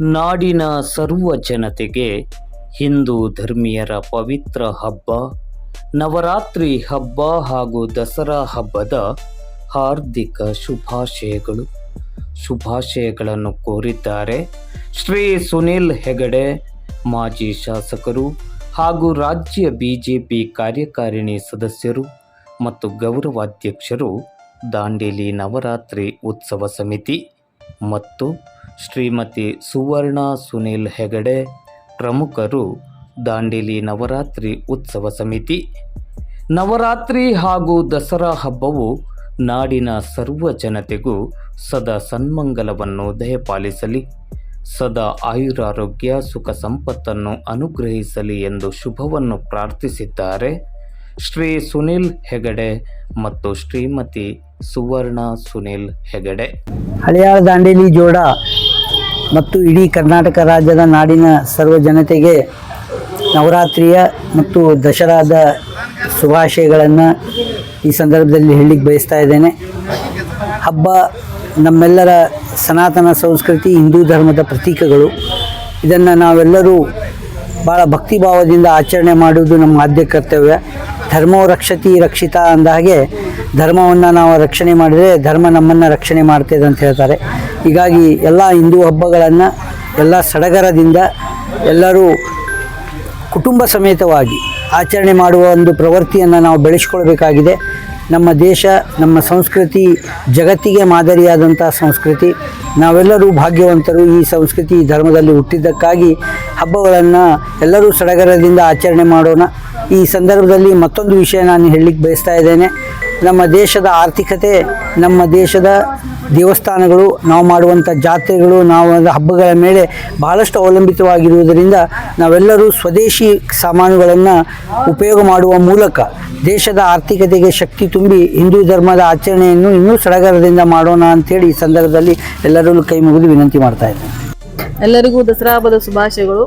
ನಾಡಿನ ಸರ್ವ ಜನತೆಗೆ ಹಿಂದೂ ಧರ್ಮೀಯರ ಪವಿತ್ರ ಹಬ್ಬ, ನವರಾತ್ರಿ ಹಬ್ಬ ಹಾಗೂ ದಸರಾ ಹಬ್ಬದ ಹಾರ್ದಿಕ ಶುಭಾಶಯಗಳು. ಶುಭಾಶಯಗಳನ್ನು ಕೋರಿದ್ದಾರೆ ಶ್ರೀ ಸುನಿಲ್ ಹೆಗಡೆ, ಮಾಜಿ ಶಾಸಕರು ಹಾಗೂ ರಾಜ್ಯ ಬಿಜೆಪಿ ಕಾರ್ಯಕಾರಿಣಿ ಸದಸ್ಯರು ಮತ್ತು ಗೌರವಾಧ್ಯಕ್ಷರು ದಾಂಡೇಲಿ ನವರಾತ್ರಿ ಉತ್ಸವ ಸಮಿತಿ ಮತ್ತು ಶ್ರೀಮತಿ ಸುವರ್ಣ ಸುನಿಲ್ ಹೆಗಡೆ ಪ್ರಮುಖರು ದಾಂಡೇಲಿ ನವರಾತ್ರಿ ಉತ್ಸವ ಸಮಿತಿ. ನವರಾತ್ರಿ ಹಾಗೂ ದಸರಾ ಹಬ್ಬವು ನಾಡಿನ ಸರ್ವ ಜನತೆಗೂ ಸದಾ ಸನ್ಮಂಗಲವನ್ನು ದಯಪಾಲಿಸಲಿ. ಸದಾ ಆಯುರಾರೋಗ್ಯ, ಸುಖ ಸಂಪತ್ತನ್ನು ಅನುಗ್ರಹಿಸಲಿ ಎಂದು ಶುಭವನ್ನು ಪ್ರಾರ್ಥಿಸಿದ್ದಾರೆ ಶ್ರೀ ಸುನಿಲ್ ಹೆಗಡೆ ಮತ್ತು ಶ್ರೀಮತಿ ಸುವರ್ಣ ಸುನಿಲ್ ಹೆಗಡೆ. ಹಳೆಯಾಳ ದಾಂಡೇಲಿ ಜೋಡ ಮತ್ತು ಇಡೀ ಕರ್ನಾಟಕ ರಾಜ್ಯದ ನಾಡಿನ ಸರ್ವ ಜನತೆಗೆ ನವರಾತ್ರಿಯ ಮತ್ತು ದಸರಾದ ಶುಭಾಶಯಗಳನ್ನು ಈ ಸಂದರ್ಭದಲ್ಲಿ ಹೇಳಲಿಕ್ಕೆ ಬಯಸ್ತಾ ಇದ್ದೇನೆ. ಹಬ್ಬ ನಮ್ಮೆಲ್ಲರ ಸನಾತನ ಸಂಸ್ಕೃತಿ, ಹಿಂದೂ ಧರ್ಮದ ಪ್ರತೀಕಗಳು. ಇದನ್ನು ನಾವೆಲ್ಲರೂ ಭಾಳ ಭಕ್ತಿಭಾವದಿಂದ ಆಚರಣೆ ಮಾಡುವುದು ನಮ್ಮ ಆದ್ಯ ಕರ್ತವ್ಯ. ಧರ್ಮೋ ರಕ್ಷತಿ ರಕ್ಷಿತ ಅಂದ ಹಾಗೆ ಧರ್ಮವನ್ನು ನಾವು ರಕ್ಷಣೆ ಮಾಡಿದರೆ ಧರ್ಮ ನಮ್ಮನ್ನು ರಕ್ಷಣೆ ಮಾಡ್ತದೆ ಅಂತ ಹೇಳ್ತಾರೆ. ಹೀಗಾಗಿ ಎಲ್ಲ ಹಿಂದೂ ಹಬ್ಬಗಳನ್ನು ಎಲ್ಲ ಸಡಗರದಿಂದ ಎಲ್ಲರೂ ಕುಟುಂಬ ಸಮೇತವಾಗಿ ಆಚರಣೆ ಮಾಡುವ ಒಂದು ಪ್ರವೃತ್ತಿಯನ್ನು ನಾವು ಬೆಳೆಸ್ಕೊಳ್ಬೇಕಾಗಿದೆ. ನಮ್ಮ ದೇಶ, ನಮ್ಮ ಸಂಸ್ಕೃತಿ ಜಗತ್ತಿಗೆ ಮಾದರಿಯಾದಂಥ ಸಂಸ್ಕೃತಿ. ನಾವೆಲ್ಲರೂ ಭಾಗ್ಯವಂತರು ಈ ಸಂಸ್ಕೃತಿ ಈ ಧರ್ಮದಲ್ಲಿ ಹುಟ್ಟಿದ್ದಕ್ಕಾಗಿ ಹಬ್ಬಗಳನ್ನು ಎಲ್ಲರೂ ಸಡಗರದಿಂದ ಆಚರಣೆ ಮಾಡೋಣ. ಈ ಸಂದರ್ಭದಲ್ಲಿ ಮತ್ತೊಂದು ವಿಷಯ ನಾನು ಹೇಳಲಿಕ್ಕೆ ಬಯಸ್ತಾ ಇದ್ದೇನೆ. ನಮ್ಮ ದೇಶದ ಆರ್ಥಿಕತೆ, ನಮ್ಮ ದೇಶದ ದೇವಸ್ಥಾನಗಳು, ನಾವು ಮಾಡುವಂಥ ಜಾತ್ರೆಗಳು ನಾವು ಹಬ್ಬಗಳ ಮೇಲೆ ಬಹಳಷ್ಟು ಅವಲಂಬಿತವಾಗಿರುವುದರಿಂದ ನಾವೆಲ್ಲರೂ ಸ್ವದೇಶಿ ಸಾಮಾನುಗಳನ್ನು ಉಪಯೋಗ ಮಾಡುವ ಮೂಲಕ ದೇಶದ ಆರ್ಥಿಕತೆಗೆ ಶಕ್ತಿ ತುಂಬಿ ಹಿಂದೂ ಧರ್ಮದ ಆಚರಣೆಯನ್ನು ಇನ್ನೂ ಸಡಗರದಿಂದ ಮಾಡೋಣ ಅಂತೇಳಿ ಈ ಸಂದರ್ಭದಲ್ಲಿ ಎಲ್ಲರಲ್ಲೂ ಕೈ ಮುಗಿದು ವಿನಂತಿ ಮಾಡ್ತಾ ಇದ್ದೇನೆ. ಎಲ್ಲರಿಗೂ ದಸರಾ ಹಬ್ಬದ ಶುಭಾಶಯಗಳು.